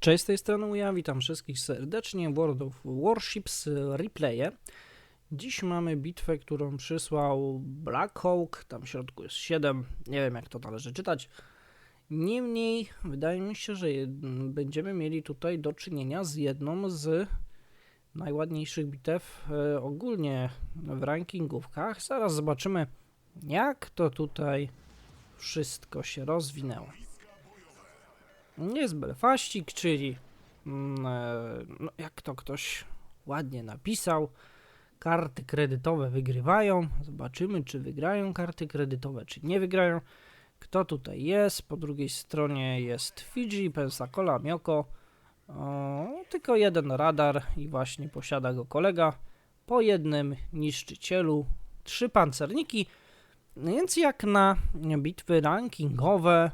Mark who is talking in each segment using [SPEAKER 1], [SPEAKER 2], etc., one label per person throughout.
[SPEAKER 1] Cześć, z tej strony ja witam wszystkich serdecznie w World of Warships Replaye. Dziś mamy bitwę, którą przysłał Black Hawk, tam w środku jest 7, nie wiem jak to należy czytać. Niemniej, wydaje mi się, że będziemy mieli tutaj do czynienia z jedną z najładniejszych bitew e, ogólnie w rankingówkach. Zaraz zobaczymy, jak to tutaj wszystko się rozwinęło. Jest Belfaścik, czyli mm, e, no, jak to ktoś ładnie napisał, karty kredytowe wygrywają. Zobaczymy, czy wygrają karty kredytowe, czy nie wygrają. Kto tutaj jest? Po drugiej stronie jest Fiji, Pensacola, Mioko. Tylko jeden radar i właśnie posiada go kolega. Po jednym niszczycielu, trzy pancerniki. Więc jak na bitwy rankingowe,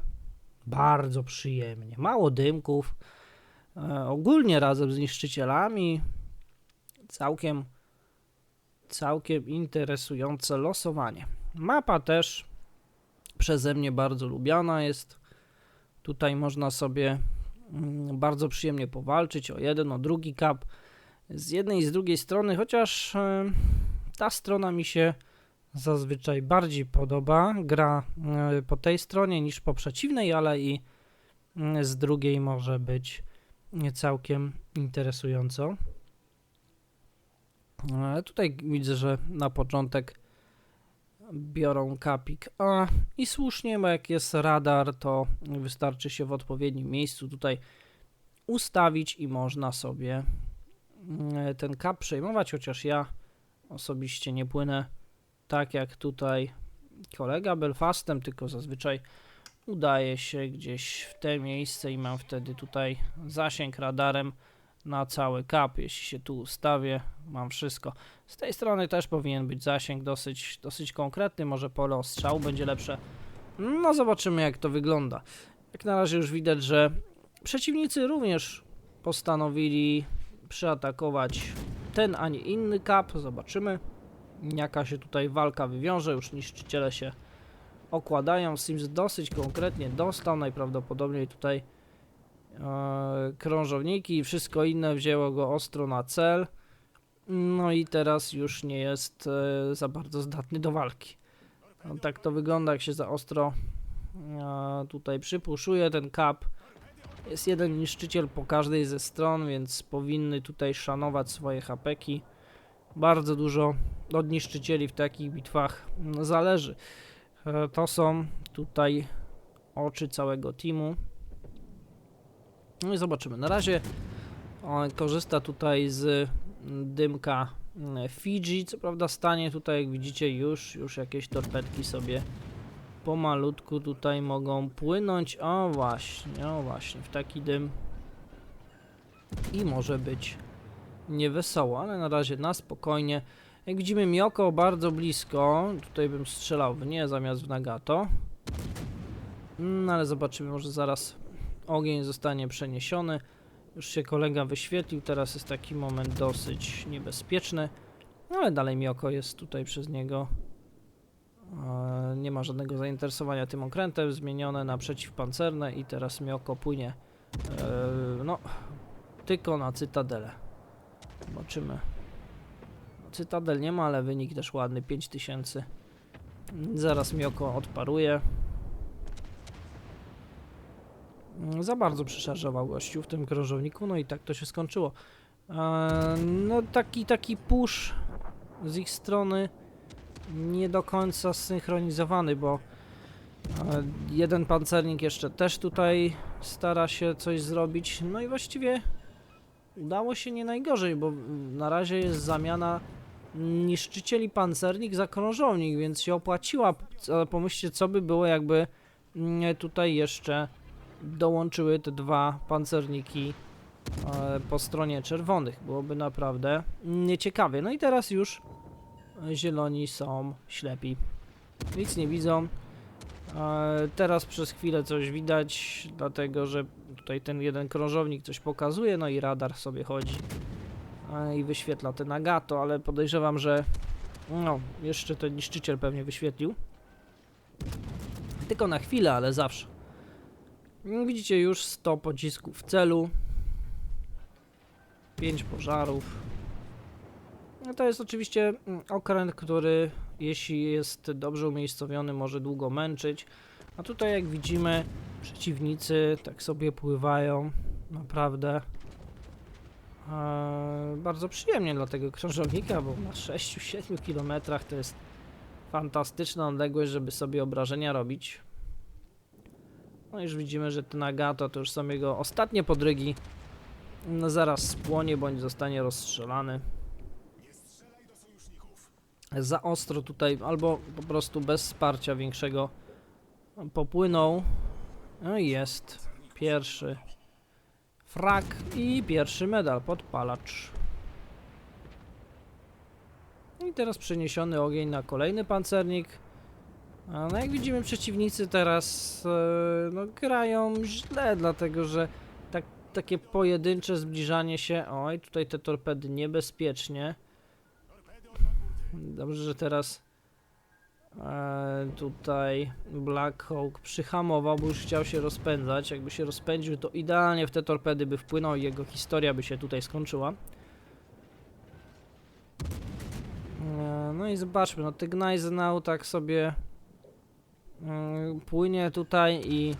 [SPEAKER 1] bardzo przyjemnie. Mało dymków. E, ogólnie razem z niszczycielami całkiem całkiem interesujące losowanie. Mapa też przeze mnie bardzo lubiana jest. Tutaj można sobie mm, bardzo przyjemnie powalczyć o jeden, o drugi kap z jednej i z drugiej strony, chociaż e, ta strona mi się zazwyczaj bardziej podoba. Gra e, po tej stronie niż po przeciwnej, ale i mm, z drugiej może być nie całkiem interesująco. E, Tutaj widzę, że na początek biorą kapik A i słusznie, bo jak jest radar, to wystarczy się w odpowiednim miejscu tutaj ustawić i można sobie ten kap przejmować, chociaż ja osobiście nie płynę tak jak tutaj kolega Belfastem, tylko zazwyczaj udaje się gdzieś w te miejsce i mam wtedy tutaj zasięg radarem na cały kap. Jeśli się tu ustawię, mam wszystko. Z tej strony też powinien być zasięg dosyć, dosyć konkretny, może pole ostrzału będzie lepsze. No zobaczymy jak to wygląda. Jak na razie już widać, że przeciwnicy również postanowili przyatakować ten, a nie inny kap. Zobaczymy jaka się tutaj walka wywiąże. Już niszczyciele się okładają. Sims dosyć konkretnie dostał. Najprawdopodobniej tutaj e, krążowniki i wszystko inne wzięło go ostro na cel. No i teraz już nie jest e, za bardzo zdatny do walki. No, tak to wygląda, jak się za ostro e, tutaj przypuszuje ten kap. Jest jeden niszczyciel po każdej ze stron, więc powinny tutaj szanować swoje hapeki. Bardzo dużo od niszczycieli w takich bitwach zależy. E, To są tutaj oczy całego teamu. No i zobaczymy. Na razie on korzysta tutaj z mm, dymka mm, Fiji. Co prawda stanie tutaj, jak widzicie, już, już jakieś torpedki sobie pomalutku tutaj mogą płynąć. O właśnie, o właśnie, w taki dym. I może być niewesoło, ale na razie na spokojnie. Jak widzimy Mioko bardzo blisko, tutaj bym strzelał w nie zamiast w Nagato. No ale zobaczymy, może zaraz ogień zostanie przeniesiony. Już się kolega wyświetlił, teraz jest taki moment dosyć niebezpieczny. No ale dalej Mioko jest tutaj przez niego. E, nie ma żadnego zainteresowania tym okrętem, zmienione na przeciwpancerne i teraz Mioko płynie e, no tylko na Cytadelę. Zobaczymy. Cytadel nie ma, ale wynik też ładny 5000. Zaraz Mioko odparuje. Mm, Za bardzo przeszarżował gościu w tym krążowniku, no i tak to się skończyło. Eee, no taki, taki push z ich strony nie do końca zsynchronizowany, bo e, jeden pancernik jeszcze też tutaj stara się coś zrobić, no i właściwie udało się nie najgorzej, bo na razie jest zamiana niszczycieli pancernik za krążownik, więc się opłaciła. Pomyślcie, co by było, jakby mm, tutaj jeszcze dołączyły te dwa pancerniki e, po stronie czerwonych. Byłoby naprawdę nieciekawie. No i teraz już zieloni są ślepi. Nic nie widzą. E, Teraz przez chwilę coś widać, dlatego że tutaj ten jeden krążownik coś pokazuje, no i radar sobie chodzi i wyświetla ten Nagato, ale podejrzewam, że no, jeszcze ten niszczyciel pewnie wyświetlił. Tylko na chwilę, ale zawsze. Widzicie już 100 pocisków w celu. 5 pożarów. No to jest oczywiście mm, okręt, który jeśli jest dobrze umiejscowiony może długo męczyć. A tutaj jak widzimy przeciwnicy tak sobie pływają. Naprawdę. Eee, bardzo przyjemnie dla tego krążownika, bo na 6-7 kilometrach to jest fantastyczna odległość, żeby sobie obrażenia robić. No już widzimy, że ten Agato to już są jego ostatnie podrygi. No zaraz spłonie bądź zostanie rozstrzelany. Za ostro tutaj, albo po prostu bez wsparcia większego popłynął. No i jest pierwszy frak i pierwszy medal, podpalacz. I teraz przeniesiony ogień na kolejny pancernik. A no jak widzimy przeciwnicy teraz e, no, grają źle, dlatego że tak, takie pojedyncze zbliżanie się, oj tutaj te torpedy niebezpiecznie. Dobrze, że teraz tutaj Black Hawk przyhamował, bo już chciał się rozpędzać. Jakby się rozpędził, to idealnie w te torpedy by wpłynął i jego historia by się tutaj skończyła. E, no i zobaczmy, no ty Gneisenau tak sobie mm, płynie tutaj i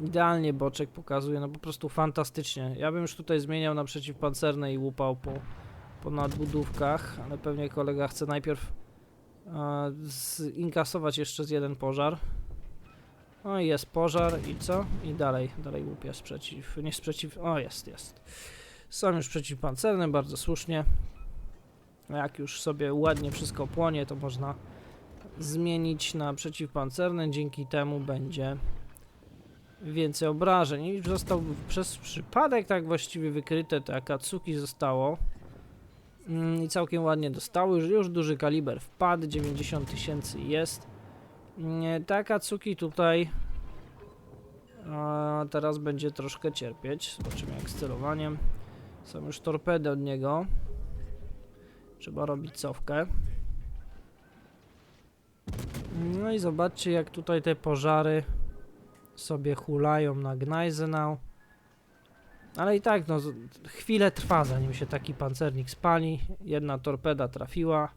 [SPEAKER 1] idealnie boczek pokazuje, no po prostu fantastycznie. Ja bym już tutaj zmieniał na przeciwpancerne i łupał po, po nadbudówkach, ale pewnie kolega chce najpierw e, zinkasować jeszcze z jeden pożar. No i jest pożar i co? I dalej, dalej łupie sprzeciw, nie sprzeciw, o jest, jest. Są już przeciwpancerne, bardzo słusznie. Jak już sobie ładnie wszystko płonie, to można zmienić na przeciwpancerne. Dzięki temu będzie więcej obrażeń. I został przez przypadek tak właściwie wykryte te Akatsuki zostało. Mm, I całkiem ładnie dostały. Już, już duży kaliber wpadł, 90 tysięcy jest. Nie, te Akatsuki tutaj a teraz będzie troszkę cierpieć. Zobaczymy jak z celowaniem. Są już torpedy od niego. Trzeba robić cofkę. No i zobaczcie jak tutaj te pożary sobie hulają na Gneisenau. Ale i tak, no, chwilę trwa zanim się taki pancernik spali. Jedna torpeda trafiła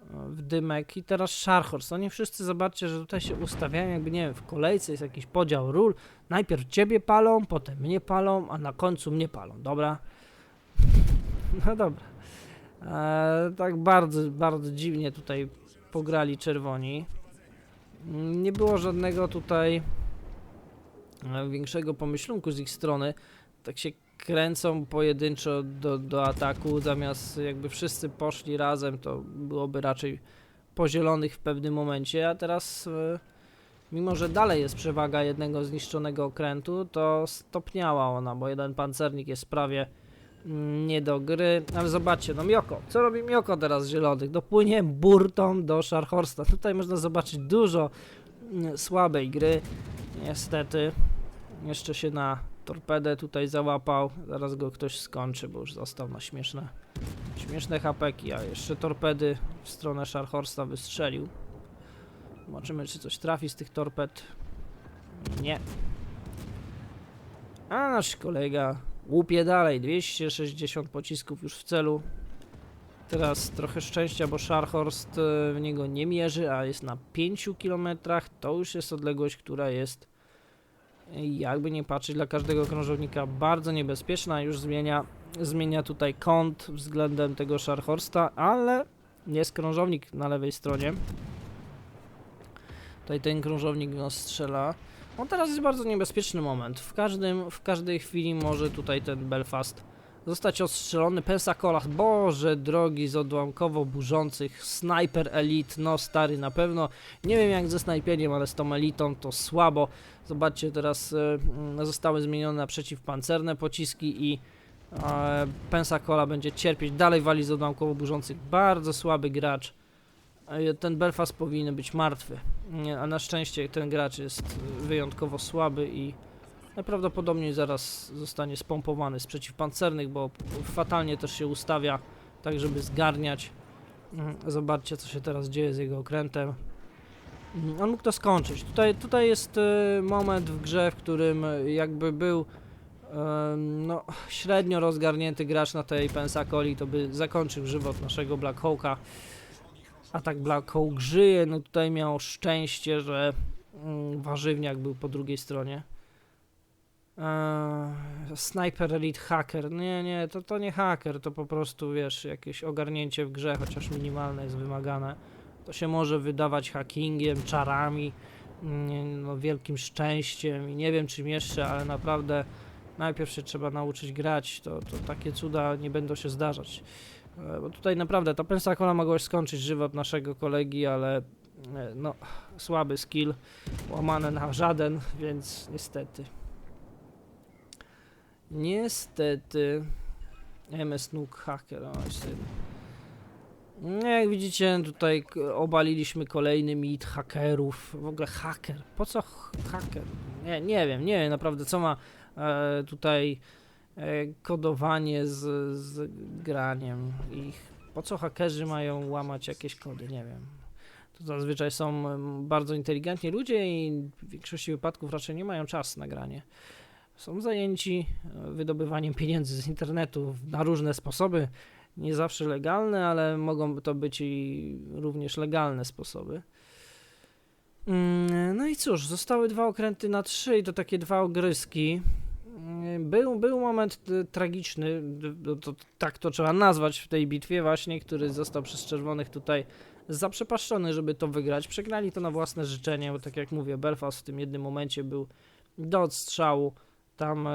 [SPEAKER 1] e, w dymek i teraz Scharhorst. Oni wszyscy zobaczcie, że tutaj się ustawiają jakby, nie wiem, w kolejce jest jakiś podział ról. Najpierw ciebie palą, potem mnie palą, a na końcu mnie palą, dobra? No dobra. E, tak bardzo, bardzo dziwnie tutaj pograli czerwoni. Nie było żadnego tutaj większego pomyślunku z ich strony. Tak się kręcą pojedynczo do, do ataku, zamiast jakby wszyscy poszli razem, to byłoby raczej po zielonych w pewnym momencie, a teraz e, mimo, że dalej jest przewaga jednego zniszczonego okrętu, to stopniała ona, bo jeden pancernik jest prawie mm, nie do gry, ale zobaczcie, no Mioko, co robi Mioko teraz z zielonych? Dopłynie burtą do Scharhorsta. Tutaj można zobaczyć dużo mm, słabej gry, niestety. Jeszcze się na torpedę tutaj załapał, zaraz go ktoś skończy, bo już został na śmieszne, śmieszne hapeki, a jeszcze torpedy w stronę Scharhorsta wystrzelił. Zobaczymy, czy coś trafi z tych torped. Nie. A nasz kolega łupie dalej. 260 pocisków już w celu. Teraz trochę szczęścia, bo Scharhorst e, w niego nie mierzy, a jest na 5 km. To już jest odległość, która jest jakby nie patrzeć dla każdego krążownika bardzo niebezpieczna. Już zmienia, zmienia tutaj kąt względem tego Scharhorsta, ale jest krążownik na lewej stronie. Tutaj ten krążownik nas strzela. On teraz jest bardzo niebezpieczny moment. W, każdym, w każdej chwili może tutaj ten Belfast zostać ostrzelony. Pensacola, boże drogi, z odłamkowo burzących. Sniper Elite, no stary, na pewno. Nie wiem jak ze snajpieniem, ale z tą elitą to słabo. Zobaczcie, teraz e, zostały zmienione na przeciwpancerne pociski i e, Pensacola będzie cierpieć. Dalej wali z odłamkowo burzących. Bardzo słaby gracz. E, Ten Belfast powinien być martwy. A na szczęście ten gracz jest wyjątkowo słaby i najprawdopodobniej zaraz zostanie spompowany z przeciwpancernych, bo fatalnie też się ustawia, tak żeby zgarniać. Mm, Zobaczcie, co się teraz dzieje z jego okrętem. Mm, On mógł to skończyć. Tutaj, tutaj jest y, moment w grze, w którym y, jakby był em, no, średnio rozgarnięty gracz na tej Pensacoli to by zakończył żywot naszego Black Hawka. A tak Black Hawk żyje, no tutaj miał szczęście, że mm, warzywniak był po drugiej stronie. Eee, Sniper Elite Hacker. Nie, nie, to, to nie haker, to po prostu wiesz, jakieś ogarnięcie w grze, chociaż minimalne jest wymagane. To się może wydawać hackingiem, czarami, mm, no, wielkim szczęściem i nie wiem czym jeszcze, ale naprawdę najpierw się trzeba nauczyć grać, to, to takie cuda nie będą się zdarzać. E, Bo tutaj naprawdę ta Pensacola mogła skończyć żywot naszego kolegi, ale e, no, słaby skill, łamane na żaden, więc niestety. Niestety. MS Nook Hacker. O, jeszcze. No, Jak widzicie, tutaj obaliliśmy kolejny mit hakerów. W ogóle haker. Po co haker? Nie, nie wiem, nie wiem naprawdę co ma e, tutaj e, kodowanie z, z graniem ich. Po co hakerzy mają łamać jakieś kody? Nie wiem. To zazwyczaj są bardzo inteligentni ludzie i w większości wypadków raczej nie mają czasu na granie. Są zajęci e, wydobywaniem pieniędzy z internetu na różne sposoby. Nie zawsze legalne, ale mogą to być i również legalne sposoby. Mm, No i cóż, zostały dwa okręty na trzy i to takie dwa ogryski. Mm, Był, był moment y, tragiczny, y, to, tak to trzeba nazwać w tej bitwie właśnie, który został przez czerwonych tutaj zaprzepaszczony, żeby to wygrać. Przegnali to na własne życzenie, bo tak jak mówię, Belfast w tym jednym momencie był do odstrzału. Tam e,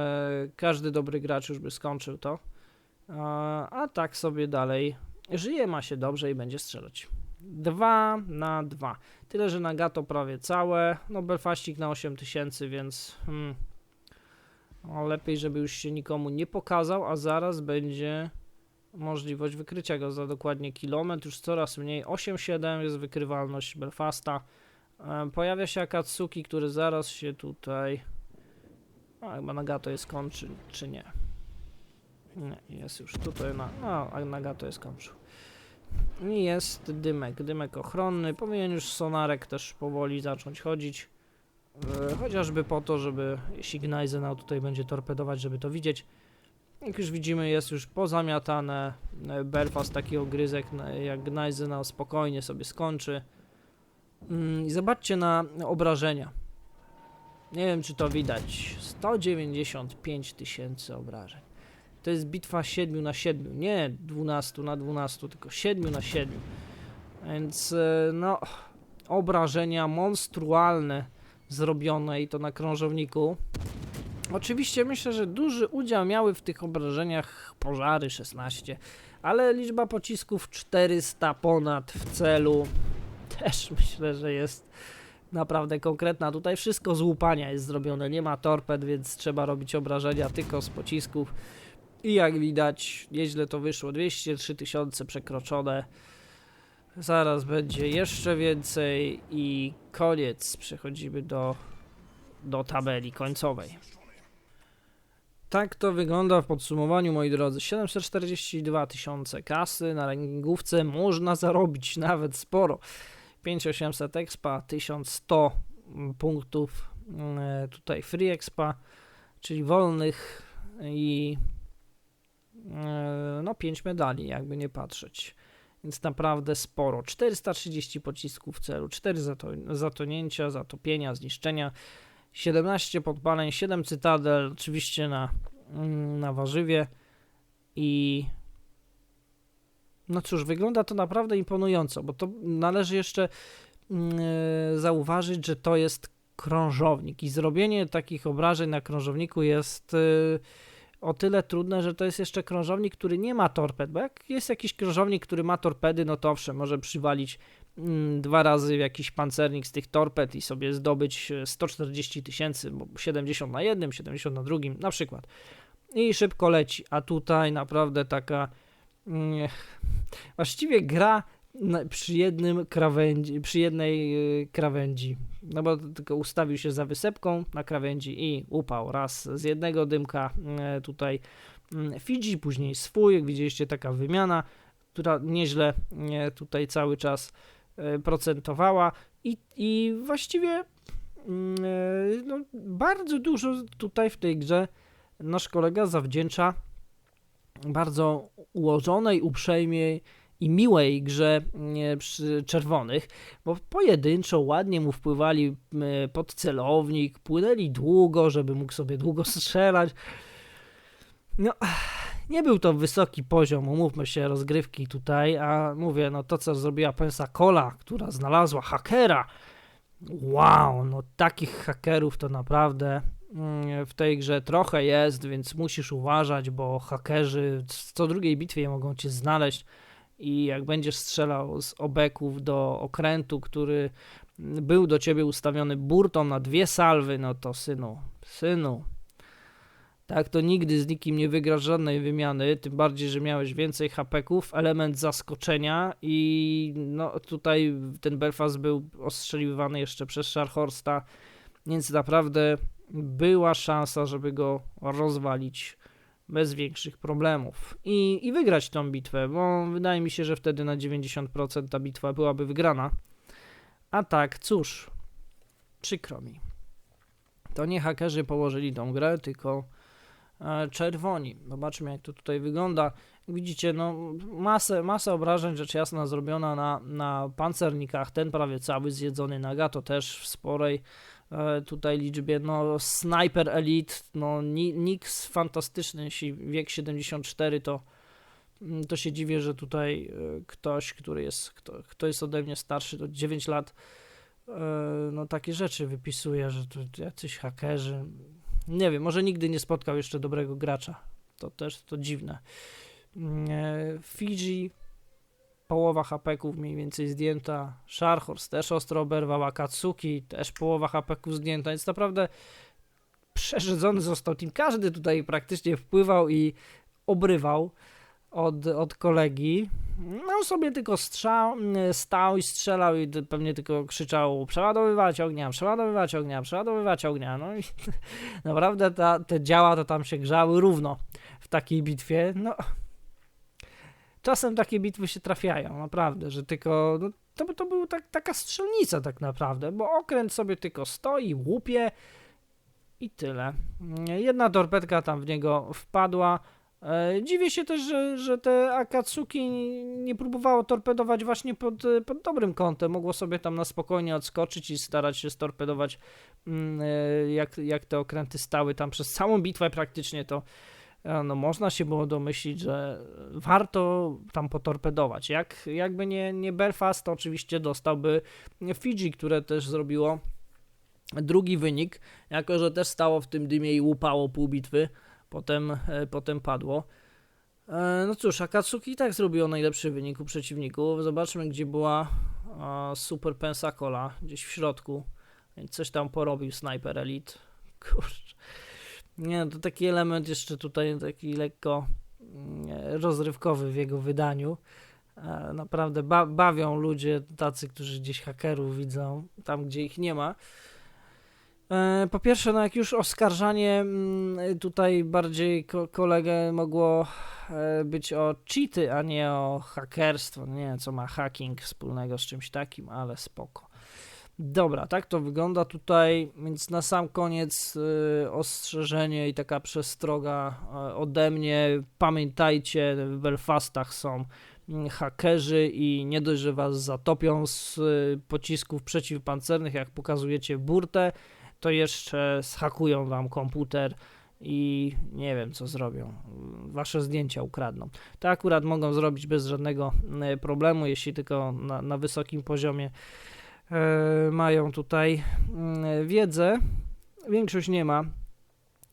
[SPEAKER 1] każdy dobry gracz już by skończył to. A, tak sobie dalej żyje, ma się dobrze i będzie strzelać. 2 na 2. Tyle, że Nagato prawie całe. No, Belfaścik na 8000, więc hmm, no, lepiej, żeby już się nikomu nie pokazał, a zaraz będzie możliwość wykrycia go za dokładnie kilometr. Już coraz mniej. 8,7 jest wykrywalność Belfasta. E, Pojawia się Akatsuki, który zaraz się tutaj. A chyba Nagato jest kończy, czy nie? Nie, jest już tutaj na. No, Nagato jest kończył. I jest dymek, dymek ochronny. Powinien już sonarek też powoli zacząć chodzić. E, chociażby po to, żeby jeśli Gneisenau tutaj będzie torpedować, żeby to widzieć. Jak już widzimy, jest już pozamiatane. E, Belfast taki ogryzek, jak Gneisenau spokojnie sobie skończy. Mm, I zobaczcie na obrażenia. Nie wiem, czy to widać. 195 tysięcy obrażeń. To jest bitwa 7 na 7, nie 12 na 12, tylko 7 na 7. Więc e, no, obrażenia monstrualne zrobione i to na krążowniku. Oczywiście myślę, że duży udział miały w tych obrażeniach pożary 16, ale liczba pocisków 400 ponad w celu też myślę, że jest naprawdę konkretna. Tutaj wszystko z łupania jest zrobione, nie ma torped, więc trzeba robić obrażenia tylko z pocisków. I jak widać, nieźle to wyszło. 203 tysiące przekroczone. Zaraz będzie jeszcze więcej i koniec. Przechodzimy do, do tabeli końcowej. Tak to wygląda w podsumowaniu, moi drodzy. 742 tysiące kasy na rankingówce można zarobić nawet sporo. 5800 expa, 1100 punktów e, tutaj free expa, czyli wolnych i e, no 5 medali, jakby nie patrzeć. Więc naprawdę sporo. 430 pocisków w celu, 4 zato- zatonięcia, zatopienia, zniszczenia, 17 podpaleń, 7 cytadel, oczywiście na, mm, na warzywie i no cóż, wygląda to naprawdę imponująco, bo to należy jeszcze mm, e, zauważyć, że to jest krążownik i zrobienie takich obrażeń na krążowniku jest e, o tyle trudne, że to jest jeszcze krążownik, który nie ma torped, bo jak jest jakiś krążownik, który ma torpedy, no to owszem, może przywalić mm, dwa razy jakiś pancernik z tych torped i sobie zdobyć e, 140 tysięcy, bo 70 na jednym, 70 na drugim, na przykład. I szybko leci, a tutaj naprawdę taka właściwie gra przy jednym krawędzi, przy jednej y, krawędzi. No bo tylko ustawił się za wysepką na krawędzi i upał raz z jednego dymka y, tutaj y, Fidzi, później swój, jak widzieliście taka wymiana, która nieźle tutaj cały czas procentowała i, i właściwie no, bardzo dużo tutaj w tej grze nasz kolega zawdzięcza bardzo ułożonej, uprzejmej i miłej grze nie, przy czerwonych, bo pojedynczo ładnie mu wpływali e, pod celownik, płynęli długo, żeby mógł sobie długo strzelać. No, nie był to wysoki poziom, umówmy się, rozgrywki tutaj, a mówię, no to co zrobiła Pensacola, która znalazła hakera. Wow, no takich hakerów to naprawdę mm, w tej grze trochę jest, więc musisz uważać, bo hakerzy w co drugiej bitwie mogą cię znaleźć i jak będziesz strzelał z obeków do okrętu, który był do ciebie ustawiony burtą na dwie salwy, no to synu, synu, tak, to nigdy z nikim nie wygrasz żadnej wymiany, tym bardziej, że miałeś więcej hapeków, element zaskoczenia i no tutaj ten Belfast był ostrzeliwany jeszcze przez Scharhorsta, więc naprawdę była szansa, żeby go rozwalić bez większych problemów i, i wygrać tą bitwę, bo wydaje mi się, że wtedy na 90% ta bitwa byłaby wygrana. A tak, cóż, przykro mi. To nie hakerzy położyli tą grę, tylko e, czerwoni. Zobaczmy, jak to tutaj wygląda. Widzicie, no, masę, masę obrażeń, rzecz jasna, zrobiona na, na pancernikach. Ten prawie cały zjedzony, Nagato też w sporej tutaj liczbie, no Sniper Elite, no Nix fantastyczny, jeśli wiek 74 to mm, to się dziwię, że tutaj e, ktoś, który jest, kto, kto jest ode mnie starszy, to 9 lat, e, no takie rzeczy wypisuje, że tu jacyś hakerzy, nie wiem, może nigdy nie spotkał jeszcze dobrego gracza, to też to dziwne. Mm, Fiji połowa hapeków mniej więcej zdjęta, Sharhorse też ostro oberwał, Akatsuki też połowa hapeków zdjęta, więc naprawdę przerzedzony został team. Każdy tutaj praktycznie wpływał i obrywał od, od kolegi. No sobie tylko strzał, stał i strzelał i pewnie tylko krzyczał przeładowywać ognia, przeładowywać ognia, przeładowywać ognia. No i naprawdę ta, te działa to tam się grzały równo w takiej bitwie. No czasem takie bitwy się trafiają, naprawdę, że tylko, no, to, to była tak, taka strzelnica tak naprawdę, bo okręt sobie tylko stoi, łupie i tyle. Jedna torpedka tam w niego wpadła. E, dziwię się też, że, że te Akatsuki nie próbowało torpedować właśnie pod, pod dobrym kątem. Mogło sobie tam na spokojnie odskoczyć i starać się storpedować, mm, e, jak, jak te okręty stały tam przez całą bitwę praktycznie to no można się było domyślić, że warto tam potorpedować. Jak, jakby nie, nie Belfast, to oczywiście dostałby Fiji, które też zrobiło drugi wynik, jako że też stało w tym dymie i łupało pół bitwy, potem, e, potem padło. E, no cóż, Akatsuki i tak zrobiło najlepszy wynik u przeciwników. Zobaczmy, gdzie była Super Pensacola, gdzieś w środku. Coś tam porobił Sniper Elite. Kurczę. Nie, to taki element jeszcze tutaj taki lekko mm, rozrywkowy w jego wydaniu. E, naprawdę ba bawią ludzie tacy, którzy gdzieś hakerów widzą, tam gdzie ich nie ma. E, po pierwsze, no jak już oskarżanie mm, tutaj bardziej ko kolegę mogło e, być o cheaty, a nie o hakerstwo. Nie wiem, co ma hacking wspólnego z czymś takim, ale spoko. Dobra, tak to wygląda tutaj, więc na sam koniec y, ostrzeżenie i taka przestroga y, ode mnie. Pamiętajcie, w Belfastach są y, hakerzy i nie dość, że was zatopią z y, pocisków przeciwpancernych, jak pokazujecie burtę, to jeszcze zhakują wam komputer i nie wiem co zrobią. Wasze zdjęcia ukradną. To akurat mogą zrobić bez żadnego y, problemu, jeśli tylko na, na wysokim poziomie mają tutaj mm, wiedzę, większość nie ma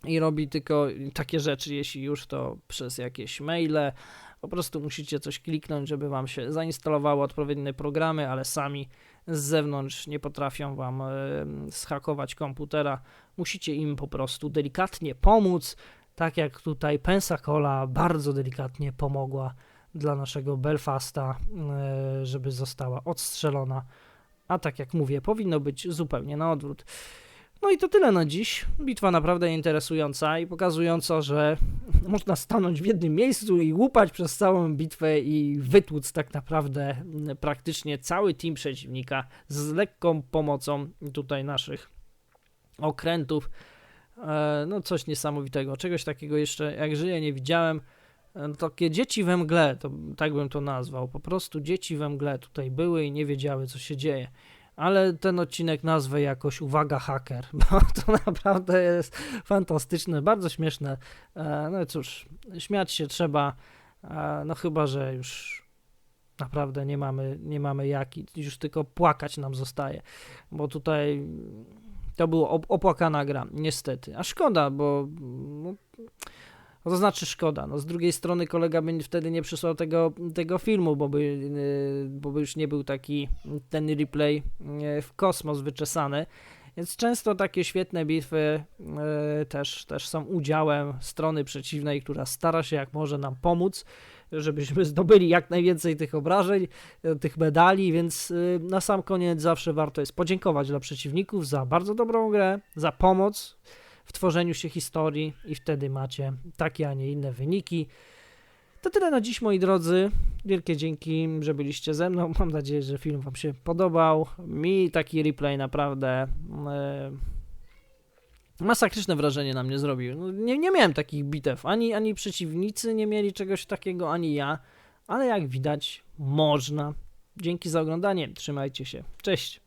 [SPEAKER 1] i robi tylko takie rzeczy, jeśli już to przez jakieś maile. Po prostu musicie coś kliknąć, żeby wam się zainstalowały odpowiednie programy, ale sami z zewnątrz nie potrafią wam e, schakować komputera. Musicie im po prostu delikatnie pomóc, tak jak tutaj Pensacola bardzo delikatnie pomogła dla naszego Belfasta, e, żeby została odstrzelona a tak jak mówię, powinno być zupełnie na odwrót. No i to tyle na dziś. Bitwa naprawdę interesująca i pokazująca, że można stanąć w jednym miejscu i łupać przez całą bitwę i wytłuc tak naprawdę praktycznie cały team przeciwnika z lekką pomocą tutaj naszych okrętów. E, no coś niesamowitego, czegoś takiego jeszcze jak żyję nie widziałem. E, Takie dzieci we mgle, to tak bym to nazwał. Po prostu dzieci we mgle tutaj były i nie wiedziały, co się dzieje. Ale ten odcinek nazwę jakoś Uwaga haker, bo to naprawdę jest fantastyczne, bardzo śmieszne. E, No cóż, śmiać się trzeba, e, no chyba, że już naprawdę nie mamy, nie mamy jak, już tylko płakać nam zostaje, bo tutaj to było op- opłakana gra, niestety. A szkoda, bo no, no to znaczy szkoda. No, z drugiej strony kolega by wtedy nie przysłał tego, tego filmu, bo by, yy, bo by już nie był taki ten replay yy, w kosmos wyczesany. Więc często takie świetne bitwy yy, też, też są udziałem strony przeciwnej, która stara się jak może nam pomóc, żebyśmy zdobyli jak najwięcej tych obrażeń, tych medali, więc na sam koniec zawsze warto jest podziękować dla przeciwników za bardzo dobrą grę, za pomoc w tworzeniu się historii i wtedy macie takie, a nie inne wyniki. To tyle na dziś, moi drodzy. Wielkie dzięki, że byliście ze mną. Mam nadzieję, że film Wam się podobał. Mi taki replay naprawdę e, masakryczne wrażenie na mnie zrobił. No, nie, nie miałem takich bitew. Ani, ani przeciwnicy nie mieli czegoś takiego, ani ja. Ale jak widać, można. Dzięki za oglądanie. Trzymajcie się. Cześć.